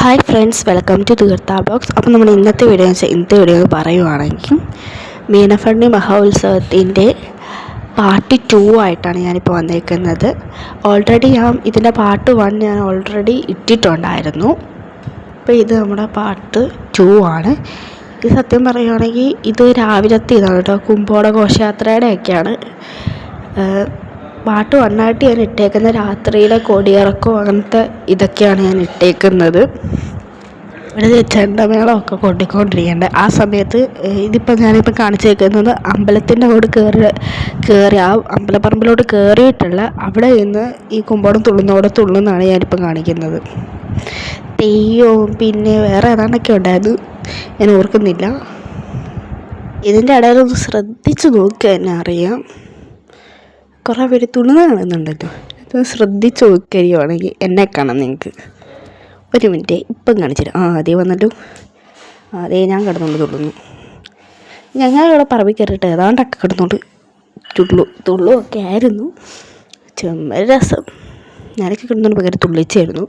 Hi friends welcome to Theertha box അപ്പോൾ നമ്മൾ ഇന്നത്തെ വീഡിയോ വെച്ചാൽ ഇന്നത്തെ വീഡിയോ പറയുവാണെങ്കിൽ മീനഫണ്ണി മഹോത്സവത്തിന്റെ പാർട്ട് ടു ആയിട്ടാണ് ഞാനിപ്പോൾ വന്നേക്കുന്നത്. ഓൾറെഡി ഞാൻ ഇതിന്റെ പാർട്ട് വൺ ഞാൻ ഓൾറെഡി ഇട്ടിട്ടുണ്ടായിരുന്നു. അപ്പോൾ ഇത് നമ്മുടെ പാർട്ട് ടു ആണ്. ഇത് സത്യം പറയുകയാണെങ്കിൽ ഇത് രാവിലത്തെ ഇതാണ് കേട്ടോ. കുമ്പോട ഘോഷയാത്രയുടെയൊക്കെയാണ് പാട്ട് വണ്ണായിട്ട് ഞാൻ ഇട്ടേക്കുന്നത് രാത്രിയിലെ കൊടിയിറക്കവും അങ്ങനത്തെ ഇതൊക്കെയാണ് ഞാൻ ഇട്ടേക്കുന്നത്. ഇവിടെ ചെണ്ടമേളമൊക്കെ കൊണ്ടിക്കൊണ്ടിരിക്കേണ്ടത് ആ സമയത്ത് ഇതിപ്പോൾ ഞാനിപ്പോൾ കാണിച്ചേക്കുന്നത് അമ്പലത്തിന്റെ കൂടെ കയറി കയറി ആ അമ്പലപ്പറമ്പിലോട്ട് കയറിയിട്ടുള്ള അവിടെ നിന്ന് ഈ കുമ്പോടം തുള്ളുന്നോടെ തുള്ളുന്നതാണ് ഞാനിപ്പോൾ കാണിക്കുന്നത്. തെയ്യവും പിന്നെ വേറെ ഏതാണ്ടൊക്കെ ഉണ്ടായത് ഞാൻ ഓർക്കുന്നില്ല. ഇതിന്റെ ഇടയിലൊന്ന് ശ്രദ്ധിച്ച് നോക്കുക എന്നെ അറിയാം. കുറേ പേര് തുണുന്ന കാണുന്നുണ്ടല്ലോ. ഇതൊന്ന് ശ്രദ്ധിച്ച് നോക്കുകയാണെങ്കിൽ എന്നെ കാണാം നിങ്ങൾക്ക്. ഒരു മിനിറ്റ് ഇപ്പം കാണിച്ചിട്ട് ആ അതേ വന്നല്ലോ. അതേ ഞാൻ കിടന്നുകൊണ്ട് തുള്ളുന്നു. ഞങ്ങളിവിടെ പറമ്പിൽ കയറിയിട്ട് ഏതാണ്ടൊക്കെ കിടന്നുകൊണ്ട് തുള്ളു തുള്ളു ഒക്കെ ആയിരുന്നു. ചെമ്മ രസം. ഞാനൊക്കെ കിടന്നുകൊണ്ട് ഭയങ്കര തുള്ളിച്ചായിരുന്നു.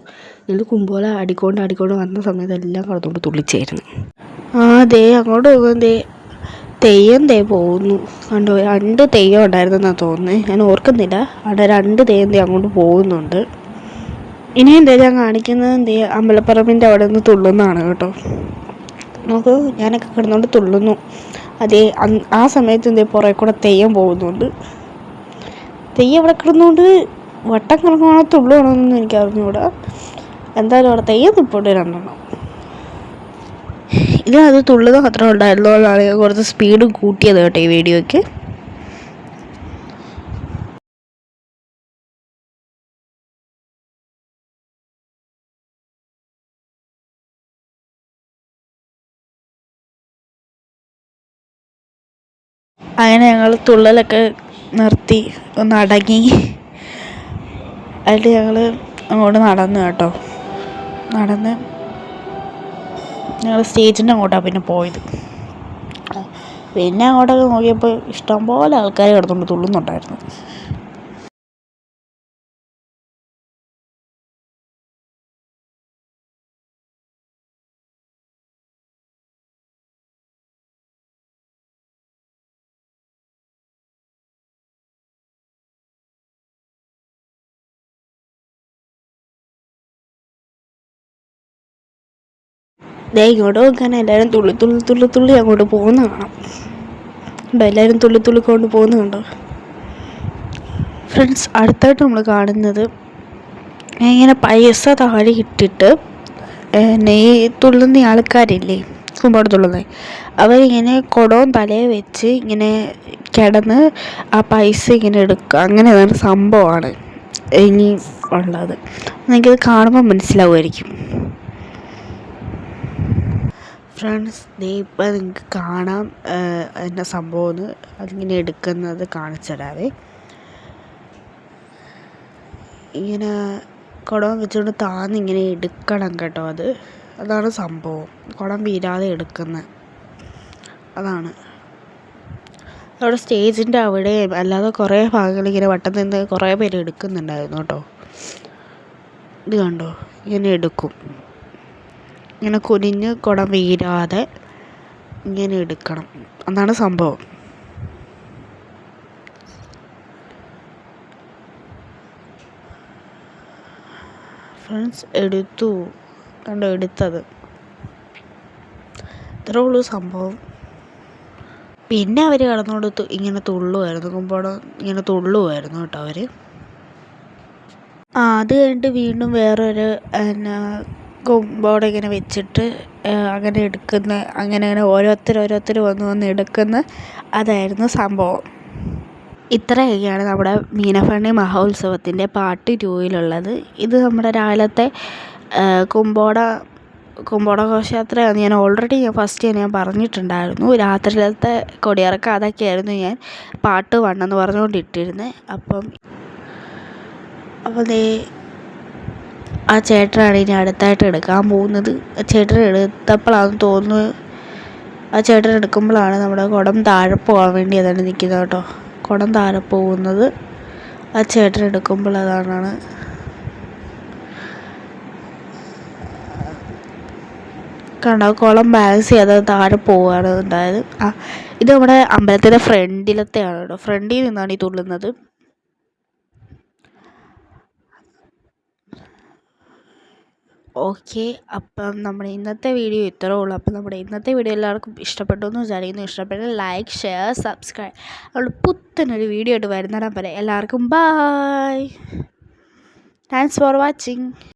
ഞങ്ങൾ കുമ്പോല അടിക്കൊണ്ട് അടിക്കൊണ്ട് വന്ന സമയത്ത് എല്ലാം കിടന്നുകൊണ്ട് തുള്ളിച്ചായിരുന്നു. ആ ദേ അങ്ങോട്ട് പോകും ദേ. തെയ്യം തേ പോകുന്നു കണ്ടോ രണ്ട് തെയ്യം ഉണ്ടായിരുന്നെന്നാണ് തോന്നുന്നത് ഞാൻ ഓർക്കുന്നില്ല. അവിടെ രണ്ട് തെയ്യം തേ അങ്ങോട്ട് പോകുന്നുണ്ട്. ഇനി എന്താ ഞാൻ കാണിക്കുന്നത് എന്തേ അമ്പലപ്പറമ്പിന്റെ അവിടെ നിന്ന് തുള്ളുന്നതാണ് കേട്ടോ. നോക്കൂ ഞാനൊക്കെ കിടന്നുകൊണ്ട് തുള്ളുന്നു. അതേ ആ സമയത്ത് എന്തേ പുറകെ കൂടെ തെയ്യം പോകുന്നുണ്ട്. തെയ്യം അവിടെ കിടന്നുകൊണ്ട് വട്ടം കിടക്കണോ തുള്ളുവാണോ എന്നൊന്നും എനിക്ക് അറിഞ്ഞുകൂടാ എന്തായാലും അവിടെ തെയ്യം നിൽപ്പുണ്ട് രണ്ടെണ്ണം. അത് തുള്ളുക മാത്രമേ ഉണ്ടായിരുന്നുള്ളതാണ് കുറച്ച് സ്പീഡ് കൂട്ടിയത് കേട്ടോ ഈ വീഡിയോയ്ക്ക്. അങ്ങനെ ഞങ്ങൾ തുള്ളലൊക്കെ നിർത്തി ഒന്ന് അടങ്ങി. അതിൽ ഞങ്ങൾ അങ്ങോട്ട് നടന്നു കേട്ടോ. നടന്ന് ഞങ്ങൾ സ്റ്റേജിന്റെ അങ്ങോട്ടാണ് പിന്നെ പോയത്. പിന്നെ അങ്ങോട്ടൊക്കെ നോക്കിയപ്പോൾ ഇഷ്ടംപോലെ ആൾക്കാർ കിടന്നുകൊണ്ട് തുള്ളുന്നുണ്ടായിരുന്നു. ദേ ഇങ്ങോട്ട് നോക്കാൻ എല്ലാവരും തുള്ളി തുള്ളി തുള്ളി തുള്ളി അങ്ങോട്ട് പോകുന്ന കാണാം. ഉണ്ടോ എല്ലാവരും തുള്ളി തുള്ളി കൊണ്ട് പോകുന്ന കണ്ടോ? ഫ്രണ്ട്സ് അടുത്തായിട്ട് നമ്മൾ കാണുന്നത് ഇങ്ങനെ പൈസ താഴെ ഇട്ടിട്ട് ഈ തുള്ളുന്ന ആൾക്കാരില്ലേ? കുമ്പോട് തുള്ളുന്നത് അവരിങ്ങനെ കുടവും തലയെ വെച്ച് ഇങ്ങനെ കിടന്ന് ആ പൈസ ഇങ്ങനെ എടുക്കുക. അങ്ങനെ ഒരു സംഭവമാണ് ഇനി ഉള്ളത്. നിങ്ങൾക്കിത് കാണുമ്പോൾ മനസ്സിലാവുമായിരിക്കും. ഫ്രണ്ട്സ് ദേ ഇപ്പം നിങ്ങൾക്ക് കാണാം എന്നാ സംഭവമെന്ന് അതിങ്ങനെ എടുക്കുന്നത് കാണിച്ചു തരാവേ. ഇങ്ങനെ കുടം വെച്ചുകൊണ്ട് താന്നിങ്ങനെ എടുക്കണം കേട്ടോ അത്. അതാണ് സംഭവം. കുടം വീരാതെ എടുക്കുന്നത് അതാണ്. അവിടെ സ്റ്റേജിന്റെ അവിടെ അല്ലാതെ കുറേ ഭാഗങ്ങൾ ഇങ്ങനെ വട്ടം നിന്ന് കുറേ പേര് എടുക്കുന്നുണ്ടായിരുന്നു കേട്ടോ. ഇത് കണ്ടോ? ഇങ്ങനെ എടുക്കും. ഇങ്ങനെ കുനിഞ്ഞ് കുടം വീഴാതെ ഇങ്ങനെ എടുക്കണം. അതാണ് സംഭവം. ഫ്രണ്ട്സ് എടുത്തു. കണ്ടോ എടുത്തത്. ഇത്രേ ഉള്ളൂ സംഭവം. പിന്നെ അവർ കടന്നുകൊണ്ട് ഇങ്ങനെ തുള്ളുമായിരുന്നു. കുമ്പോടം ഇങ്ങനെ തുള്ളുമായിരുന്നു കേട്ടോ അവർ അത് കഴിഞ്ഞിട്ട് വീണ്ടും വേറൊരു എന്നാ കൊമ്പോടെ ഇങ്ങനെ വെച്ചിട്ട് അങ്ങനെ എടുക്കുന്ന അങ്ങനെ അങ്ങനെ ഓരോരുത്തർ ഓരോരുത്തർ വന്ന് വന്ന് എടുക്കുന്ന അതായിരുന്നു സംഭവം. ഇത്രയൊക്കെയാണ് നമ്മുടെ മീനഫണ്ണി മഹോത്സവത്തിന്റെ പാർട്ട് ടൂയിലുള്ളത് ഇത് നമ്മുടെ രാവിലത്തെ കുമ്പോട കുമ്പോട ഘോഷയാത്രയാണ് ഞാൻ ഓൾറെഡി ഞാൻ ഫസ്റ്റ് ഞാൻ പറഞ്ഞിട്ടുണ്ടായിരുന്നു. രാത്രിയിലത്തെ കൊടിയിറക്കം അതൊക്കെയായിരുന്നു ഞാൻ പാട്ട് വണ്ണെന്ന് പറഞ്ഞുകൊണ്ടിട്ടിരുന്നത്. അപ്പം അപ്പോൾ ആ ചേട്ടനാണ് ഇനി അടുത്തായിട്ട് എടുക്കാൻ പോകുന്നത്. ആ ചേട്ടൻ എടുത്തപ്പോഴാണെന്ന് തോന്നുന്നു ആ ചേട്ടൻ എടുക്കുമ്പോഴാണ് നമ്മുടെ കുടം താഴെ പോകാൻ വേണ്ടി അതാണ് നിൽക്കുന്നത് കേട്ടോ. കുടം താഴെ പോകുന്നത്. ആ ചേട്ടൻ എടുക്കുമ്പോൾ അതാണ് കണ്ടോ കുളം ബാലൻസ് ചെയ്യാതെ താഴെ പോവുകയാണ്. ഉണ്ടായത് ആ ഇത് നമ്മുടെ അമ്പലത്തിന്റെ ഫ്രണ്ടിലത്തെയാണ് കേട്ടോ. ഫ്രണ്ടിൽ നിന്നാണ് ഈ തുള്ളുന്നത്. ഓക്കെ. അപ്പം നമ്മുടെ ഇന്നത്തെ വീഡിയോ ഇത്രേ ഉള്ളൂ. അപ്പം നമ്മുടെ ഇന്നത്തെ വീഡിയോ എല്ലാവർക്കും ഇഷ്ടപ്പെട്ടു എന്ന് വിചാരിക്കുന്നു. ഇഷ്ടപ്പെട്ട ലൈക്ക് ഷെയർ സബ്സ്ക്രൈബ് നമ്മൾ പുത്തനൊരു വീഡിയോ ആയിട്ട് വരുന്നതാണ് വരെ എല്ലാവർക്കും ബായ് താങ്ക്സ് ഫോർ വാച്ചിങ്